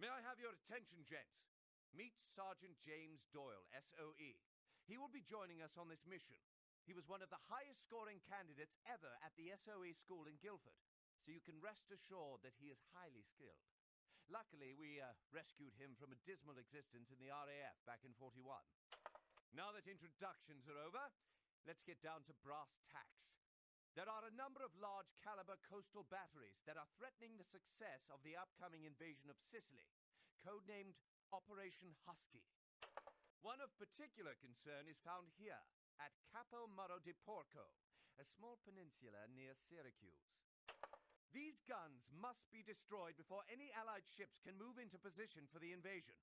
May I have your attention, gents? Meet Sergeant James Doyle, SOE. He will be joining us on this mission. He was one of the highest scoring candidates ever at the SOE school in Guildford, so you can rest assured that he is highly skilled. Luckily, we uh, rescued him from a dismal existence in the RAF back in 41. Now that introductions are over, let's get down to brass tacks. There are a number of large caliber coastal batteries that are threatening the success of the upcoming invasion of Sicily, codenamed Operation Husky. One of particular concern is found here at Capo Moro di Porco, a small peninsula near Syracuse. These guns must be destroyed before any Allied ships can move into position for the invasion.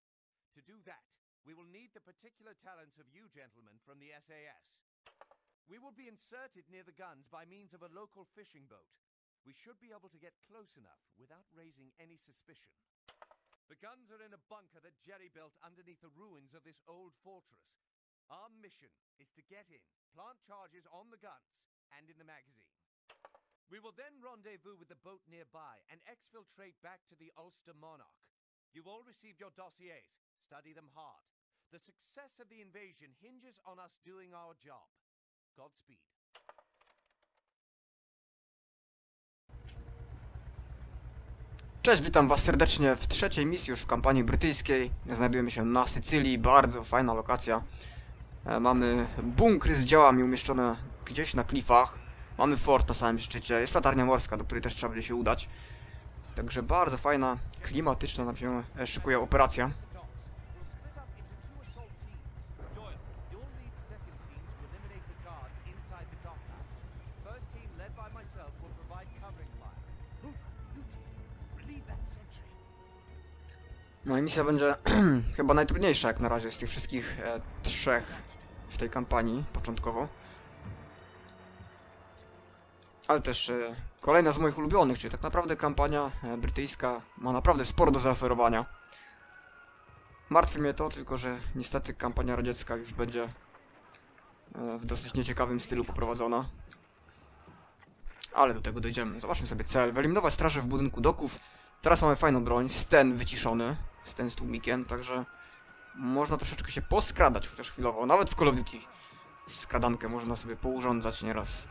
To do that, we will need the particular talents of you gentlemen from the SAS. We will be inserted near the guns by means of a local fishing boat. We should be able to get close enough without raising any suspicion. The guns are in a bunker that Jerry built underneath the ruins of this old fortress. Our mission is to get in, plant charges on the guns, and in the magazine. We will then rendezvous with the boat nearby and exfiltrate back to the Ulster Monarch. You've all received your dossiers. Study them hard. The success of the invasion hinges on us doing our job. Godspeed. Cześć, witam was serdecznie w trzeciej misji już w kampanii brytyjskiej. Znajdujemy się na Sycylii, bardzo fajna lokacja. E, Mamy bunkry z działami umieszczone gdzieś na klifach. Mamy fort na samym szczycie, jest latarnia morska, do której też trzeba będzie się udać. Także bardzo fajna, klimatyczna nam się e, szykuje operacja. No i misja będzie chyba najtrudniejsza jak na razie z tych wszystkich e, trzech w tej kampanii początkowo. Ale też e, kolejna z moich ulubionych, czyli tak naprawdę kampania e, brytyjska ma naprawdę sporo do zaoferowania. Martwi mnie to tylko, że niestety kampania radziecka już będzie e, w dosyć nieciekawym stylu poprowadzona. Ale do tego dojdziemy. Zobaczmy sobie cel. Wyeliminować straże w budynku doków. Teraz mamy fajną broń. Sten wyciszony. Sten z tłumikiem, także można troszeczkę się poskradać, chociaż chwilowo. Nawet w Call of Duty skradankę można sobie pourządzać nieraz.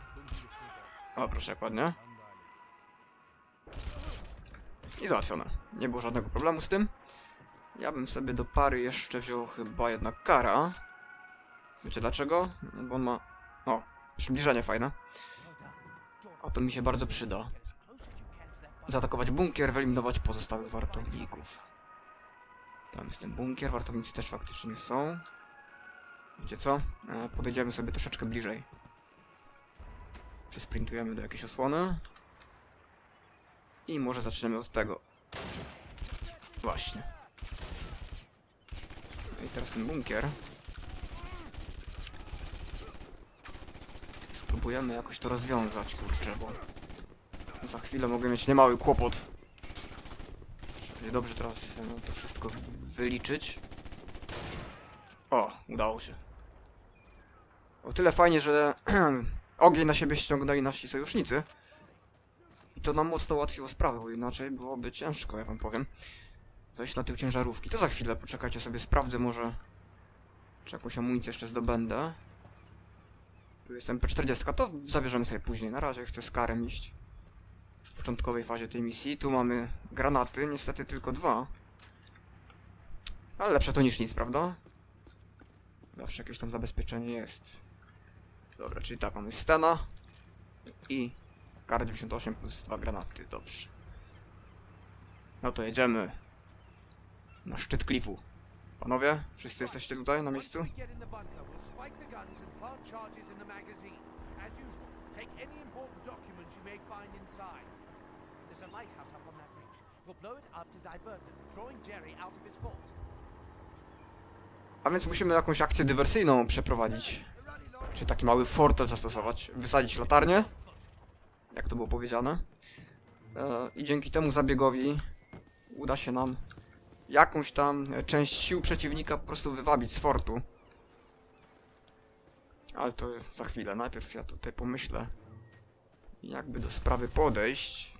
O, proszę, ładnie. I załatwione. Nie było żadnego problemu z tym. Ja bym sobie do pary jeszcze wziął chyba jednak kara. Wiecie dlaczego? No Bo on ma... O, przybliżenie fajne. A to mi się bardzo przyda. Zaatakować bunkier, wyeliminować pozostałych wartowników. Tam jest ten bunkier, wartownicy też faktycznie są. Wiecie co? E, podejdziemy sobie troszeczkę bliżej. Przesprintujemy do jakiejś osłony. I może zaczniemy od tego. Właśnie. No i teraz ten bunkier. Spróbujemy jakoś to rozwiązać, kurczę, bo za chwilę mogę mieć niemały kłopot. Dobrze teraz e, to wszystko wyliczyć. O, udało się. O tyle fajnie, że ogień na siebie ściągnęli nasi sojusznicy. I to nam mocno ułatwiło sprawę, bo inaczej byłoby ciężko, ja wam powiem. Wejść na tył ciężarówki. To za chwilę, poczekajcie sobie, sprawdzę może... Czy jakąś amunicję jeszcze zdobędę. Tu jest MP40, to zabierzemy sobie później. Na razie chcę z karem iść w początkowej fazie tej misji. Tu mamy granaty, niestety tylko dwa. Ale lepsze to niż nic, prawda? Zawsze jakieś tam zabezpieczenie jest. Dobra, czyli tak, mamy Stena i kar 98 plus dwa granaty, dobrze. No to jedziemy na szczyt klifu. Panowie, wszyscy jesteście tutaj na miejscu? Take any important documents you may find inside. There's a lighthouse up on that ridge. We'll blow it up to divert them, drawing Jerry out of his fort. A więc musimy jakąś akcję dywersyjną przeprowadzić. Czy taki mały fortel zastosować. Wysadzić latarnię. Jak to było powiedziane. E, I dzięki temu zabiegowi uda się nam jakąś tam część sił przeciwnika po prostu wywabić z fortu. Ale to za chwilę. Najpierw ja tutaj pomyślę, jakby do sprawy podejść.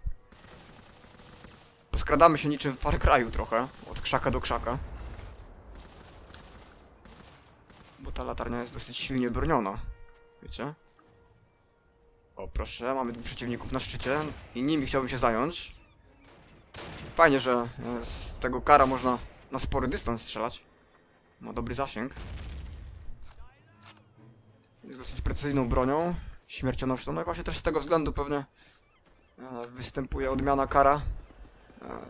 Skradamy się niczym w Far Cry'u trochę, od krzaka do krzaka. Bo ta latarnia jest dosyć silnie broniona, wiecie? O proszę, mamy dwóch przeciwników na szczycie i nimi chciałbym się zająć. Fajnie, że e, z tego kara można na spory dystans strzelać. Ma dobry zasięg. Jest dosyć precyzyjną bronią, śmiercionośną. No i właśnie też z tego względu pewnie e, występuje odmiana kara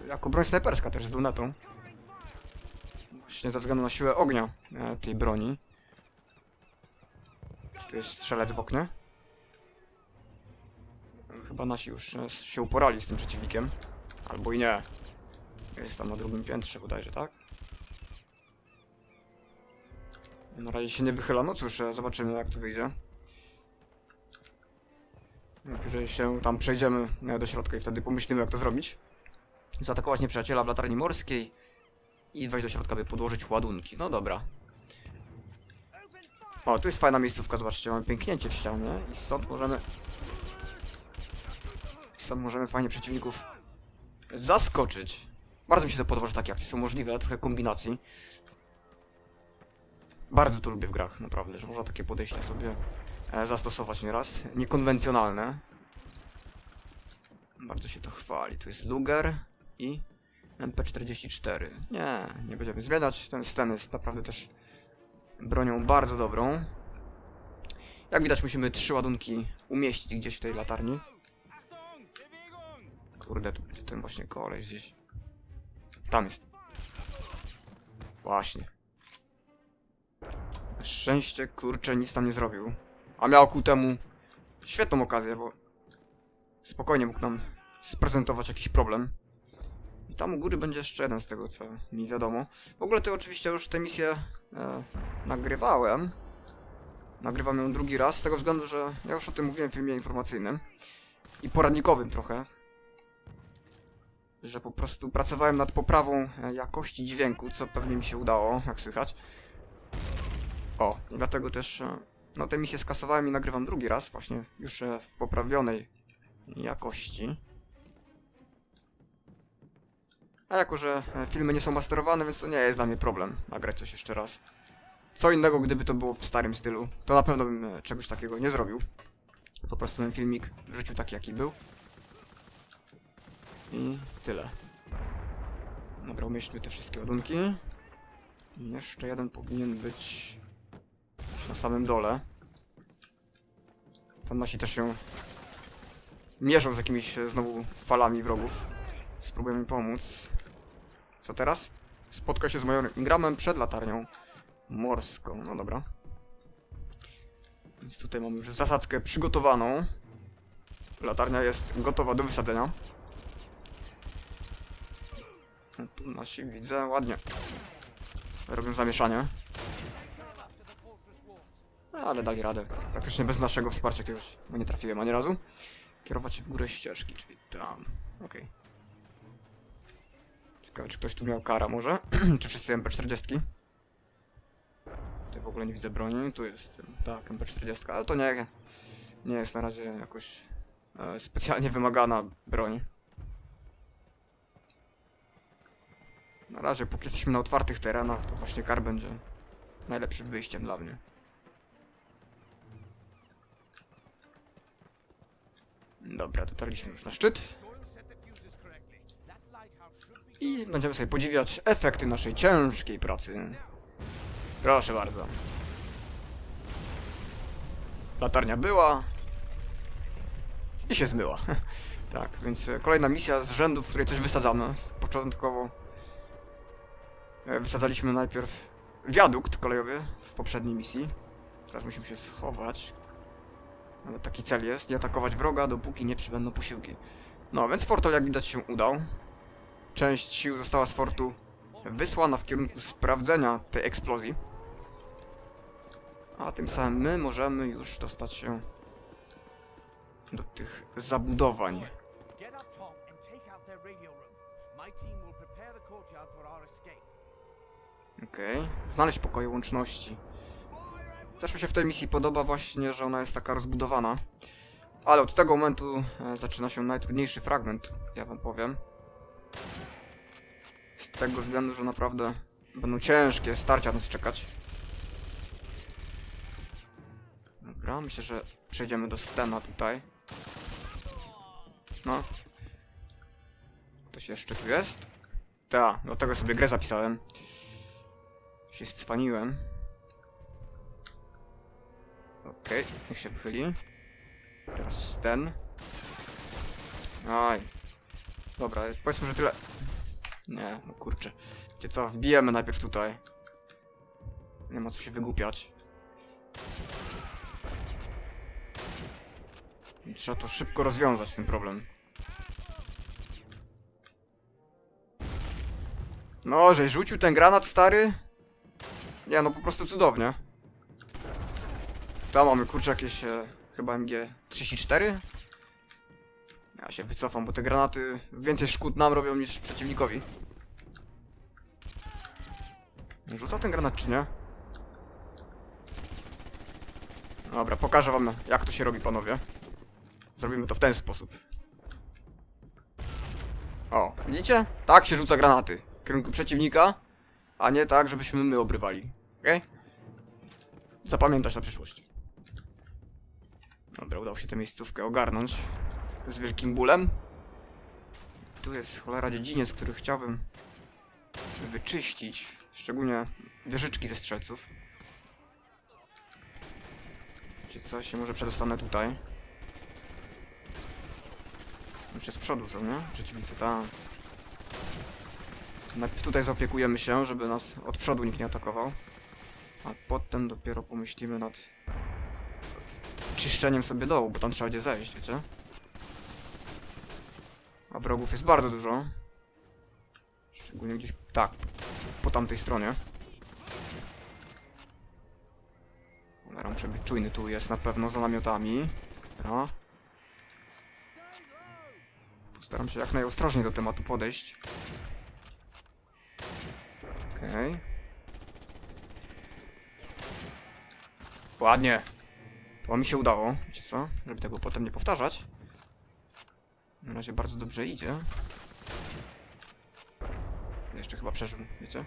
jako broń snajperska też z lunetą. Właśnie ze względu na siłę ognia e, tej broni. Czy tu jest strzelec w oknie? Chyba nasi już e, się uporali z tym przeciwnikiem. Albo i nie. Jest tam na drugim piętrze bodajże, tak? Na razie się nie wychyla, no cóż, e, zobaczymy jak to wyjdzie. Najwyżej się tam przejdziemy do środka i wtedy pomyślimy jak to zrobić. Zaatakować nieprzyjaciela w latarni morskiej i wejść do środka, by podłożyć ładunki. No dobra. O, tu jest fajna miejscówka, zobaczcie, mamy pęknięcie w ścianie i stąd możemy... Stąd możemy fajnie przeciwników zaskoczyć. Bardzo mi się to podoba, że takie akcje są możliwe, trochę kombinacji. Bardzo to lubię w grach, naprawdę, że można takie podejście sobie e, zastosować nieraz. Niekonwencjonalne. Bardzo się to chwali. Tu jest Luger i MP44. Nie, nie będziemy zmieniać. Ten Sten jest naprawdę też bronią bardzo dobrą. Jak widać musimy trzy ładunki umieścić gdzieś w tej latarni. Kurde, tu tu ten właśnie koleś gdzieś. Tam jest. Właśnie. Szczęście, kurczę, nic tam nie zrobił. A miał ku temu świetną okazję, bo spokojnie mógł nam sprezentować jakiś problem. Tam u góry będzie jeszcze jeden z tego, co mi wiadomo. W ogóle to oczywiście już tę misję e, nagrywałem. Nagrywam ją drugi raz, z tego względu, że ja już o tym mówiłem w filmie informacyjnym. I poradnikowym trochę. Że po prostu pracowałem nad poprawą e, jakości dźwięku, co pewnie mi się udało, jak słychać. O, i dlatego też e, no tę misję skasowałem i nagrywam drugi raz, właśnie już e, w poprawionej jakości. A jako, że e, filmy nie są masterowane, więc to nie jest dla mnie problem nagrać coś jeszcze raz. Co innego, gdyby to było w starym stylu, to na pewno bym e, czegoś takiego nie zrobił. Po prostu ten filmik wrzucił taki, jaki był. I tyle. Dobra, umieśćmy te wszystkie ładunki. I jeszcze jeden powinien być na samym dole. Tam nasi też się mierzą z jakimiś e, znowu falami wrogów. Spróbujemy pomóc. Co teraz? Spotka się z majorem Ingramem przed latarnią morską. No dobra. Więc tutaj mamy już zasadzkę przygotowaną. Latarnia jest gotowa do wysadzenia. No tu nasi widzę ładnie. Robią zamieszanie. No, Ale dali radę. Praktycznie bez naszego wsparcia jakiegoś, bo nie trafiłem ani razu. Kierować się w górę ścieżki, czyli tam. Okej. Ciekawe, czy ktoś tu miał kara może? czy wszyscy MP40? Tutaj w ogóle nie widzę broni. Tu jest, tak, MP40, ale to nie, nie jest na razie jakoś e, specjalnie wymagana broń. Na razie, póki jesteśmy na otwartych terenach, to właśnie kar będzie najlepszym wyjściem dla mnie. Dobra, dotarliśmy już na szczyt. I będziemy sobie podziwiać efekty naszej ciężkiej pracy. Proszę bardzo. Latarnia była. I się zmyła. tak, więc kolejna misja z rzędu, w której coś wysadzamy. Początkowo e, wysadzaliśmy najpierw wiadukt kolejowy w poprzedniej misji. Teraz musimy się schować. Ale taki cel jest, nie atakować wroga, dopóki nie przybędą posiłki. No, więc Fortol jak widać się udał. Część sił została z fortu wysłana w kierunku sprawdzenia tej eksplozji. A tym samym my możemy już dostać się do tych zabudowań. Okej. Znaleźć pokoje łączności. Też mi się w tej misji podoba właśnie, że ona jest taka rozbudowana. Ale od tego momentu e, zaczyna się najtrudniejszy fragment, ja wam powiem. Z tego względu, że naprawdę będą ciężkie starcia nas czekać. Dobra, myślę, że przejdziemy do Stena tutaj. No. Ktoś jeszcze tu jest? Ta, do tego sobie grę zapisałem. Się scwaniłem. Okej, niech się wychyli. Teraz ten. Aj. Dobra, powiedzmy, że tyle. Nie, no kurczę. Wiecie co, wbijemy najpierw tutaj. Nie ma co się wygłupiać. Trzeba to szybko rozwiązać, ten problem. No, żeś rzucił ten granat, stary? Nie, no po prostu cudownie. Tam mamy, kurczę, jakieś e, chyba MG34? Ja się wycofam, bo te granaty więcej szkód nam robią niż przeciwnikowi. Rzuca ten granat, czy nie? Dobra, pokażę wam, jak to się robi, panowie. Zrobimy to w ten sposób. O, widzicie? Tak się rzuca granaty. W kierunku przeciwnika, a nie tak, żebyśmy my obrywali. Okej? Zapamiętać na przyszłość. Dobra, udało się tę miejscówkę ogarnąć. Z wielkim bólem. Tu jest cholera dziedziniec, który chciałbym wyczyścić. Szczególnie wieżyczki ze strzelców. Wiecie co, się może przedostanę tutaj. Przez przodu są, nie? Przeciwnicy tam. Najpierw tutaj zaopiekujemy się, żeby nas od przodu nikt nie atakował. A potem dopiero pomyślimy nad czyszczeniem sobie dołu, bo tam trzeba będzie zejść, wiecie? A wrogów jest bardzo dużo. Szczególnie gdzieś, tak, po tamtej stronie. Cholera, muszę być czujny, tu jest na pewno za namiotami. Dobra. Postaram się jak najostrożniej do tematu podejść. Okej. Ładnie. To mi się udało, wiecie co? Żeby tego potem nie powtarzać. Na razie bardzo dobrze idzie. Jeszcze chyba przeżył, wiecie?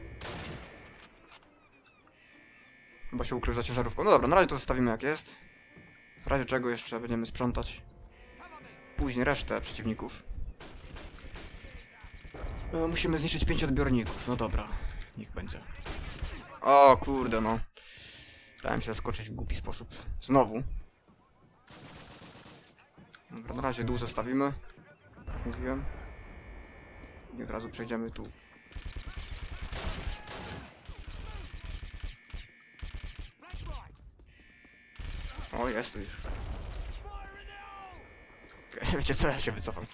Chyba się ukrył za ciężarówką. No dobra, na razie to zostawimy jak jest. W razie czego jeszcze będziemy sprzątać później resztę przeciwników. E, musimy zniszczyć pięć odbiorników. No dobra, niech będzie. O kurde no. Dałem się zaskoczyć w głupi sposób. Znowu. Dobra, na razie dół zostawimy. Mówiłem. I od razu przejdziemy tu. O, jest tu ich. Okej, wiecie co, ja się wycofam.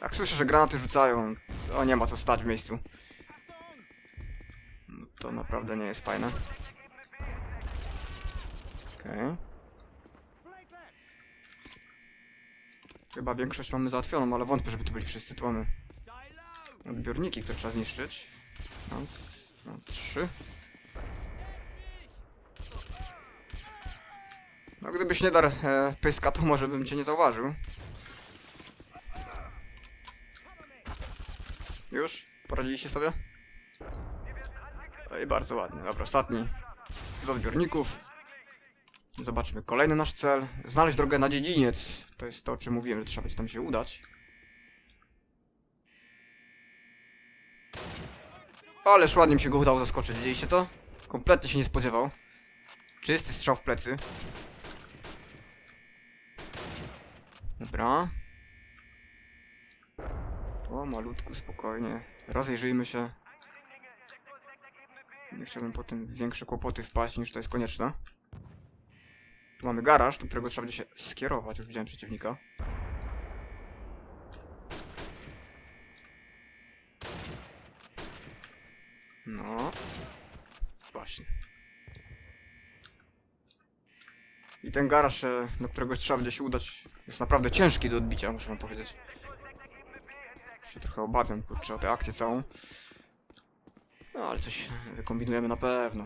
Jak słyszę, że granaty rzucają, to nie ma co stać w miejscu. No, To naprawdę nie jest fajne. Okej. Chyba większość mamy załatwioną, ale wątpię, żeby tu byli wszyscy. Tu mamy odbiorniki, które trzeba zniszczyć. Raz, dwa, trzy. No gdybyś nie dar e, pyska, to może bym cię nie zauważył. Już? Poradziliście sobie? No i bardzo ładnie. Dobra, ostatni z odbiorników. Zobaczmy kolejny nasz cel. Znaleźć drogę na dziedziniec. To jest to, o czym mówiłem, że trzeba będzie tam się udać. Ależ ładnie mi się go udało zaskoczyć, widzieliście to? Kompletnie się nie spodziewał. Czysty strzał w plecy. Dobra. Pomalutku, spokojnie. Rozejrzyjmy się. Nie chciałbym potem w większe kłopoty wpaść niż to jest konieczne. Tu mamy garaż, do którego trzeba będzie się skierować. Już widziałem przeciwnika. No. Właśnie. I ten garaż, e, do którego trzeba będzie się udać, jest naprawdę ciężki do odbicia, muszę wam powiedzieć. Się trochę obawiam, kurczę, o tę akcję całą. No, ale coś wykombinujemy na pewno.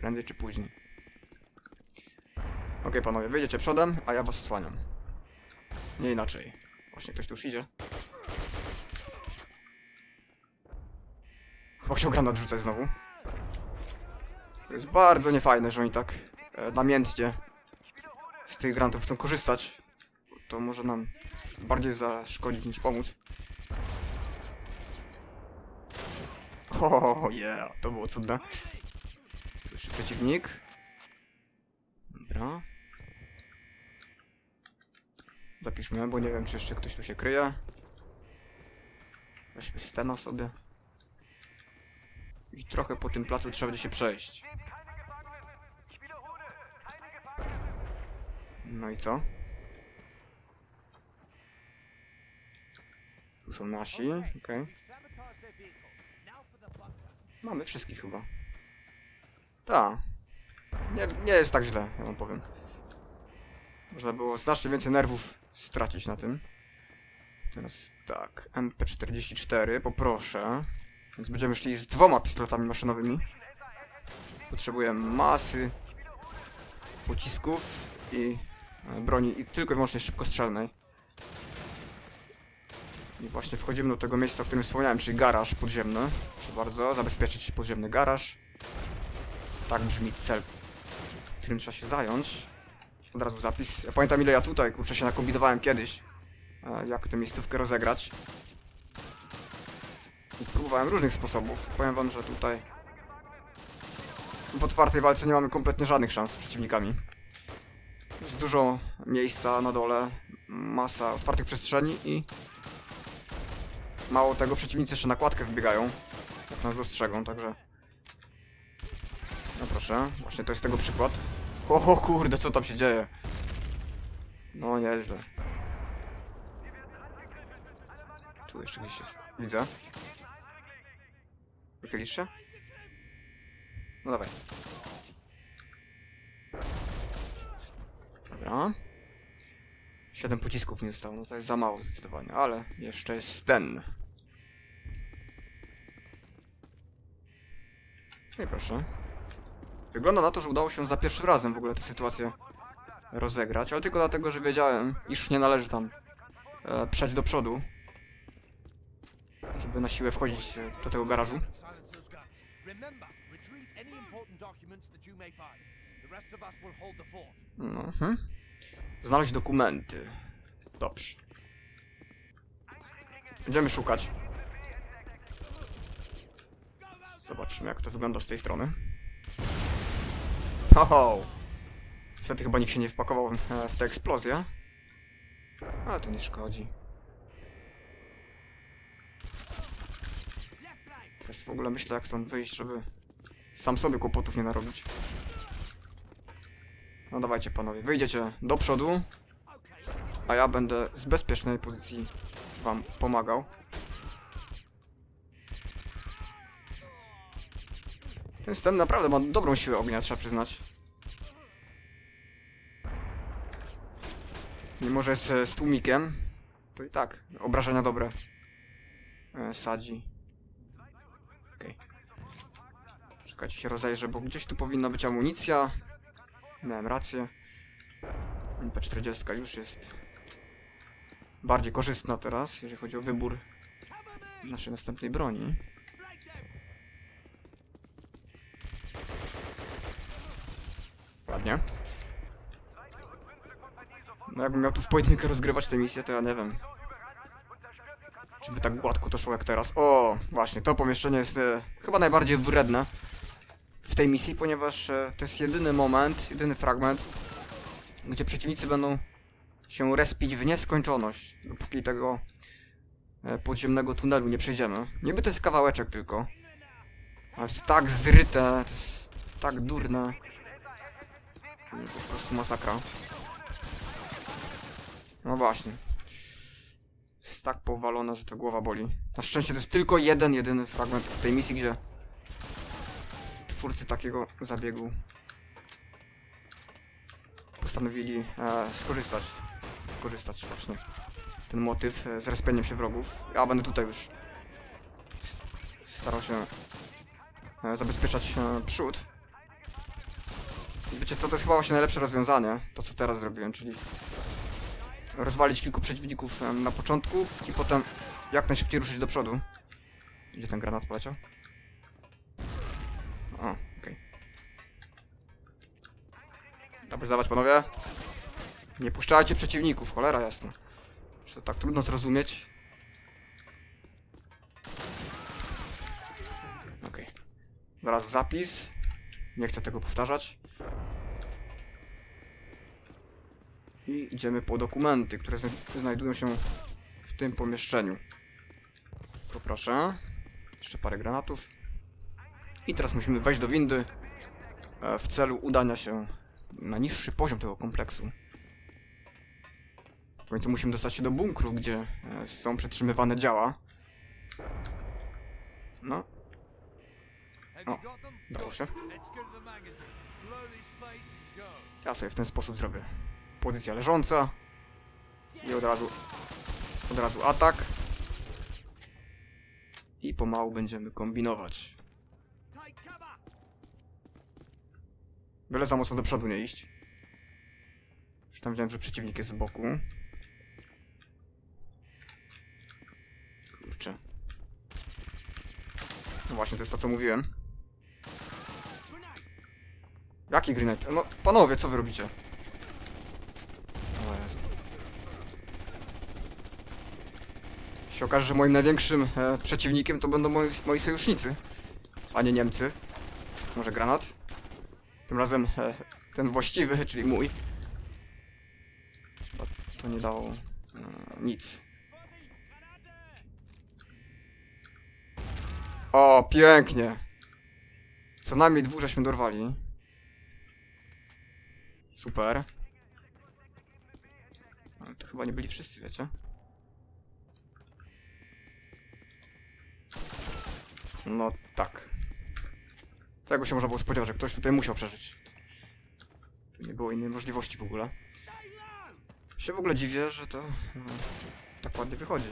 Prędzej czy później. Okej, panowie, wyjdziecie przodem, a ja was osłaniam. Nie inaczej. Właśnie ktoś tu już idzie. Chyba chciał granat rzucać znowu. To jest bardzo niefajne, że oni tak e, namiętnie z tych grantów chcą korzystać. To może nam bardziej zaszkodzić niż pomóc. O, yeah, to było cudne. Jeszcze przeciwnik. Dobra. Zapiszmy, bo nie wiem, czy jeszcze ktoś tu się kryje. Weźmy stena sobie. I trochę po tym placu trzeba będzie się przejść. No i co? Tu są nasi, okej. Bunker. Mamy wszystkich chyba. Tak. Nie, nie jest tak źle, ja wam powiem. Można było znacznie więcej nerwów stracić na tym. Teraz tak, MP44, poproszę. Więc będziemy szli z dwoma pistoletami maszynowymi. Potrzebujemy masy pocisków i e, broni i tylko i wyłącznie szybkostrzelnej. I właśnie wchodzimy do tego miejsca, o którym wspomniałem, czyli garaż podziemny. Proszę bardzo, zabezpieczyć podziemny garaż. Tak brzmi cel, którym trzeba się zająć. Od razu zapis. Ja pamiętam ile ja tutaj, kurczę, się nakombinowałem kiedyś. e, Jak tę miejscówkę rozegrać. I próbowałem różnych sposobów. Powiem wam, że tutaj w otwartej walce nie mamy kompletnie żadnych szans z przeciwnikami. Jest dużo miejsca na dole, masa otwartych przestrzeni i Mało tego, przeciwnicy jeszcze na kładkę wbiegają. Jak nas dostrzegą, także... No proszę, właśnie to jest tego przykład. O, kurde, co tam się dzieje? No nieźle. Tu jeszcze gdzieś jest. Widzę. Wychylisz się? No dawaj. Dobra. Siedem pocisków mi zostało, no to jest za mało zdecydowanie, ale jeszcze jest ten. No i proszę. Wygląda na to, że udało się za pierwszym razem w ogóle tę sytuację rozegrać, ale tylko dlatego, że wiedziałem, iż nie należy tam e, przejść do przodu, żeby na siłę wchodzić e, do tego garażu. No. Znaleźć dokumenty. Dobrze. Będziemy szukać. Zobaczmy, jak to wygląda z tej strony. Ho, Niestety chyba nikt się nie wpakował e, w tę eksplozję. Ale to nie szkodzi. Teraz w ogóle myślę, jak stąd wyjść, żeby sam sobie kłopotów nie narobić. No dawajcie panowie, wyjdziecie do przodu, a ja będę z bezpiecznej pozycji wam pomagał. Ten stem naprawdę ma dobrą siłę ognia, trzeba przyznać. Mimo, że jest e, z tłumikiem, to i tak obrażenia dobre e, sadzi. Okej. Czekajcie się rozejrzę, bo gdzieś tu powinna być amunicja. Miałem rację. MP40 już jest bardziej korzystna teraz, jeżeli chodzi o wybór naszej następnej broni. Ładnie. No jakbym miał tu w pojedynkę rozgrywać tę misję, to ja nie wiem. Czy by tak gładko to szło jak teraz. O, właśnie, to pomieszczenie jest e, chyba najbardziej wredne w tej misji, ponieważ e, to jest jedyny moment, jedyny fragment, gdzie przeciwnicy będą się respić w nieskończoność, dopóki tego e, podziemnego tunelu nie przejdziemy. Niby to jest kawałeczek tylko, ale jest tak zryte, to jest tak durne. Po prostu masakra. No właśnie. Jest tak powalone, że to głowa boli. Na szczęście to jest tylko jeden, jedyny fragment w tej misji, gdzie twórcy takiego zabiegu postanowili e, skorzystać. Korzystać właśnie. Ten motyw e, z respieniem się wrogów. Ja będę tutaj już starał się e, zabezpieczać e, przód. Wiecie co, to jest chyba właśnie najlepsze rozwiązanie, to co teraz zrobiłem, czyli rozwalić kilku przeciwników na początku i potem jak najszybciej ruszyć do przodu. Gdzie ten granat poleciał? O, okej. Okay. Dobrze, zobacz panowie. Nie puszczajcie przeciwników, cholera jasna. Czy to tak trudno zrozumieć? Okej. Okay. Zaraz zapis. Nie chcę tego powtarzać. I idziemy po dokumenty, które zna- znajdują się w tym pomieszczeniu. Poproszę. Jeszcze parę granatów. I teraz musimy wejść do windy e, w celu udania się na niższy poziom tego kompleksu. W końcu musimy dostać się do bunkru, gdzie e, są przetrzymywane działa. No, O, dało się. Ja sobie w ten sposób zrobię. Pozycja leżąca. I od razu. Od razu atak. I pomału będziemy kombinować. Byle za mocno do przodu nie iść. Już tam widziałem, że przeciwnik jest z boku. Kurczę. No właśnie, to jest to, co mówiłem. Jaki grenade? No, panowie, co wy robicie? O Jezu. Się okaże, że moim największym e, przeciwnikiem to będą moi, moi sojusznicy, a nie Niemcy. Może granat? Tym razem e, ten właściwy, czyli mój. Chyba to nie dało e, nic. O, pięknie! Co najmniej dwóch żeśmy dorwali. Super. Ale to chyba nie byli wszyscy, wiecie? No tak. Tego się można było spodziewać, że ktoś tutaj musiał przeżyć. Tu nie było innej możliwości w ogóle. Się w ogóle dziwię, że to no, tak ładnie wychodzi.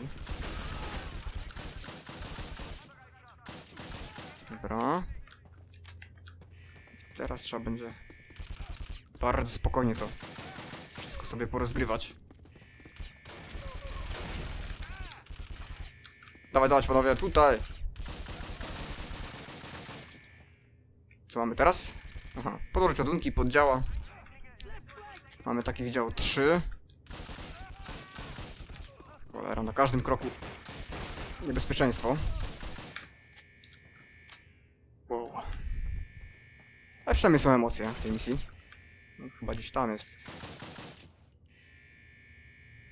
Dobra. Teraz trzeba będzie bardzo spokojnie to wszystko sobie porozgrywać. Dawaj, dawaj panowie, tutaj! Co mamy teraz? Aha, podłożyć ładunki pod działa. Mamy takich dział 3. Cholera, na każdym kroku niebezpieczeństwo. Wow. Ale przynajmniej są emocje w tej misji. No, chyba gdzieś tam jest.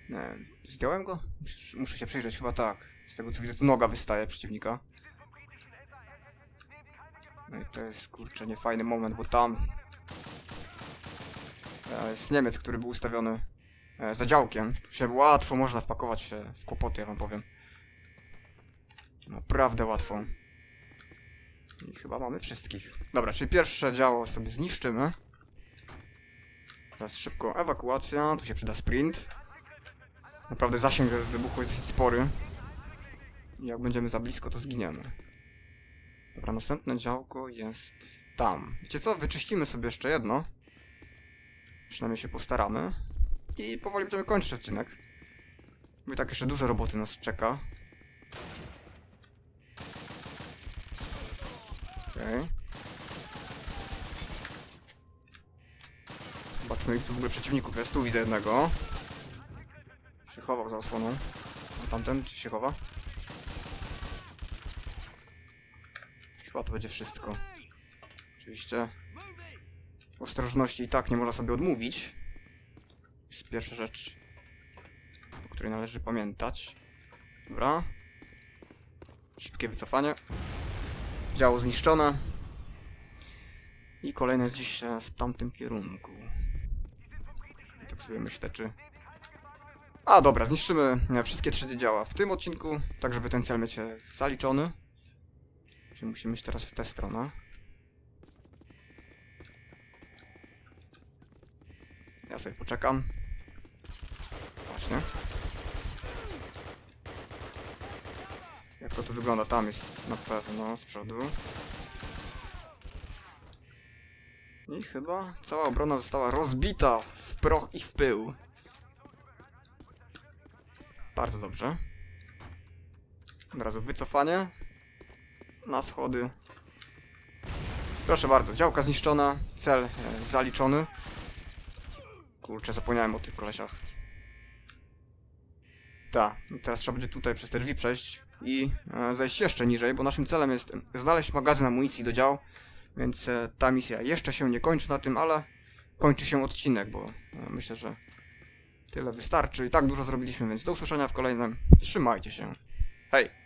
Nie, zdjąłem go? Muszę, się przyjrzeć, chyba tak. Z tego co widzę, tu noga wystaje przeciwnika. No i to jest kurczę niefajny moment, bo tam e, jest Niemiec, który był ustawiony e, za działkiem. Tu się łatwo można wpakować się w kłopoty, ja wam powiem. Naprawdę łatwo. I chyba mamy wszystkich. Dobra, czyli pierwsze działo sobie zniszczymy. Teraz szybko ewakuacja, tu się przyda sprint. Naprawdę zasięg wybuchu jest spory. Jak będziemy za blisko, to zginiemy. Dobra, następne działko jest tam. Wiecie co? Wyczyścimy sobie jeszcze jedno. Przynajmniej się postaramy. I powoli będziemy kończyć odcinek. Bo i tak jeszcze dużo roboty nas czeka. Okej. Zobaczmy, ile tu w ogóle przeciwników jest. Tu widzę jednego. Się chował za osłoną. A tamten, czy się chowa? Chyba to będzie wszystko. Oczywiście ostrożności i tak nie można sobie odmówić. To jest pierwsza rzecz, o której należy pamiętać. Dobra. Szybkie wycofanie. Działo zniszczone. I kolejne jest e, w tamtym kierunku. Tak sobie myślę, czy... A, dobra, zniszczymy e, wszystkie trzy działa w tym odcinku, tak żeby ten cel mieć e, zaliczony. Czyli musimy iść teraz w tę stronę. Ja sobie poczekam. Właśnie. Jak to tu wygląda? Tam jest na pewno z przodu. I chyba cała obrona została rozbita w proch i w pył. Bardzo dobrze. Od razu wycofanie na schody. Proszę bardzo, działka zniszczona, cel e, zaliczony. Kurczę, zapomniałem o tych kolesiach. Tak, teraz trzeba będzie tutaj przez te drzwi przejść i e, zejść jeszcze niżej, bo naszym celem jest znaleźć magazyn amunicji do dział, więc e, ta misja jeszcze się nie kończy na tym, ale kończy się odcinek, bo e, myślę, że tyle wystarczy i tak dużo zrobiliśmy, więc do usłyszenia w kolejnym. Trzymajcie się. Hej!